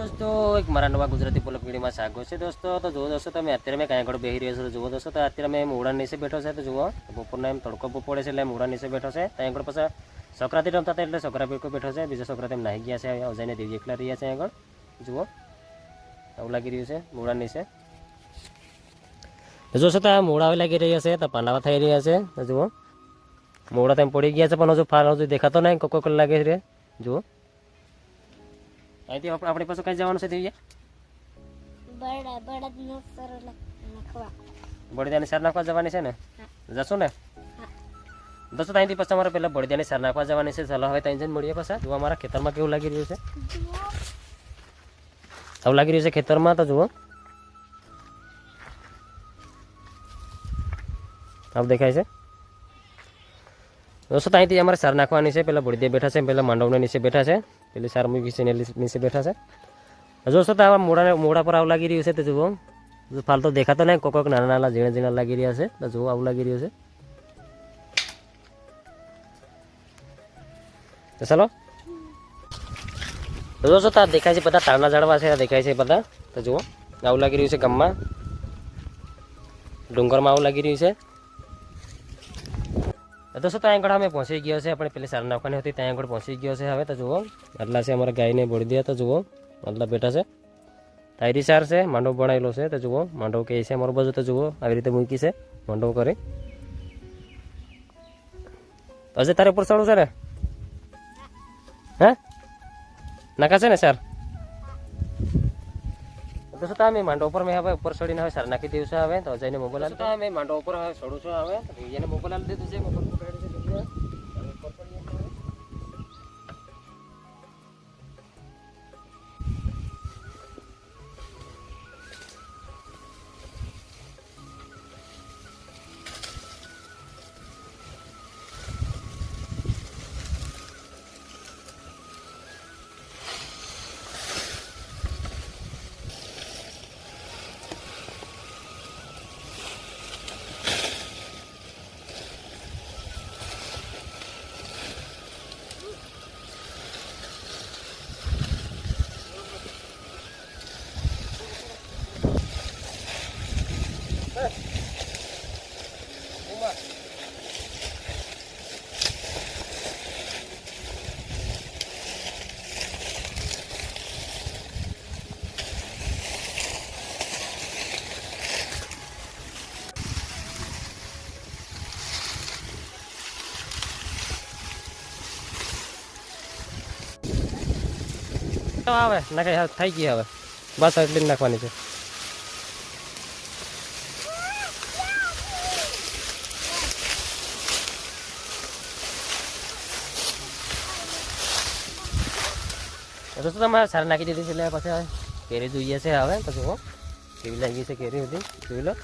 દોસ્તો એક મારા નવા ગુજરાતી પોલક વિડીયોમાં સ્વાગત છે દોસ્તો તો જુઓ દોસ્તો તમે અત્યારે મેં કાંઈ આગળ બેસી રહ્યો છું જુઓ દોસ્તો તો અત્યારે મેં મોડા નીચે બેઠો છે તો જુઓ બપોરના એમ તડકો બહુ પડે છે એટલે મોડા નીચે બેઠો છે ત્યાં આગળ પછી છોકરાથી રમતા હતા એટલે છોકરા ભેગો બેઠો છે બીજા છોકરા તેમ નાહી ગયા છે અજાઈને દેવી એકલા રહ્યા છે આગળ જુઓ આવું લાગી રહ્યું છે મોડા નીચે તો જોશો તો આ મોડા હવે લાગી રહ્યા છે તો પાંડાવા થઈ રહ્યા છે તો જુઓ મોડા તેમ પડી ગયા છે પણ હજુ ફાર હજુ દેખાતો નહીં કોઈ કોઈ લાગે છે જુઓ અહીંથી આપણે પાછું કઈ જવાનું છે નાખવા. બળદિયાની સાર નાખવા જવાની છે ને? જશું ને? દોસ્તો ત્યાંથી પછી અમારે પહેલાં બળદિયાની સાર નાખવા જવાની છે. ચાલો હવે ત્યાં જઈને મળીએ પાછા. જુઓ અમારા ખેતરમાં કેવું લાગી રહ્યું છે. આવું લાગી રહ્યું છે ખેતરમાં તો જુઓ. આવું દેખાય છે? દોસ્તો ત્યાંથી અમારે સાર નાખવાની છે પેલા બળદિયા બેઠા છે પેલા માંડવના નીચે બેઠા છે પેલી સાર મૂકી છે એની નીચે બેઠા છે જોશો તો આવા મોડા મોડા પર આવું લાગી રહ્યું છે તો જુઓ જો ફાલતો દેખાતો નહીં કોક કોક નાના નાના ઝીણા ઝીણા લાગી રહ્યા છે તો જુઓ આવું લાગી રહ્યું છે તો ચાલો તો જોશો તો આ દેખાય છે બધા તારના ઝાડવા છે આ દેખાય છે બધા તો જુઓ આવું લાગી રહ્યું છે ગામમાં ડુંગરમાં આવું લાગી રહ્યું છે તો દોસ્તો ત્યાં આગળ અમે પહોંચી ગયો છે. આપણે પેલી સાર નાખવાની હતી, ત્યાં આગળ પહોંચી ગયો છે. હવે તો જુઓ, આટલા છે અમારા ગાયને બોળી દે તો જુઓ, આટલા બેઠા છે. તાયરી સાર છે, માંડવ બનાવેલો છે, તો જુઓ, માંડવ કે છે અમારો બાજુ, તો જુઓ, આવી રીતે મૂકી છે, માંડવ કરી. હજી તારે ઉપર ચડવું છે ને? હે? નાખા છે ને, સર? તો શું તમે માંડો ઉપર મેં હવે ઉપર ચડીને હવે સર નાખી દીધું છે હવે તો જઈને મોબાઈલ આલી મેં માંડો ઉપર હવે ચડું છું હવે એને મોબાઈલ આપી દીધું છે મોબાઈલ આવે નાખે હવે થઈ ગઈ હવે. બસ બિન નાખવાની છે. તો શું તમારે સાર નાખી દીધી છે એટલે પછી હવે કેરી જોઈએ છે હવે તો જુઓ કેવી લાગી છે કેરી હતી જોઈ લો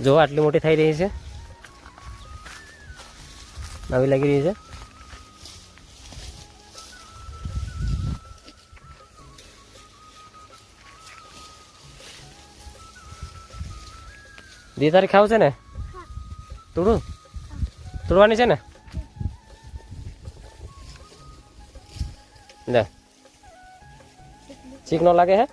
જો આટલી મોટી થઈ રહી છે નવી લાગી રહી છે દી તારીખ ખાવ છે ને તોડું તોડવાની છે ને લે ચીક નો લાગે હે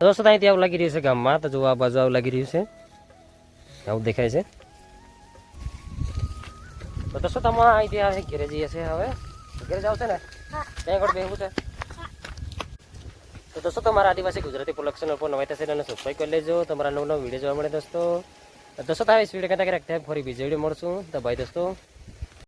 દોસ્તો ત્યાંથી આવું લાગી રહ્યું છે ગામમાં તો જો આ બાજુ આવું લાગી રહ્યું છે આવું દેખાય છે તો દોસ્તો તમે અહીંથી આવે ઘેરે જઈએ છે હવે ઘેરે જાવ છે ને ત્યાં આગળ બેહવું છે તો દોસ્તો તમારા આદિવાસી ગુજરાતી પ્રોડક્શન ઉપર નવાઈ થશે અને સબસ્ક્રાઈબ કરી લેજો તમારા નવ નવ વીડિયો જોવા મળે દોસ્તો દોસ્તો તો સ્પીડ વીડિયો કહેતા કે ફરી બીજો વીડિયો મળશું તો ભાઈ દોસ્તો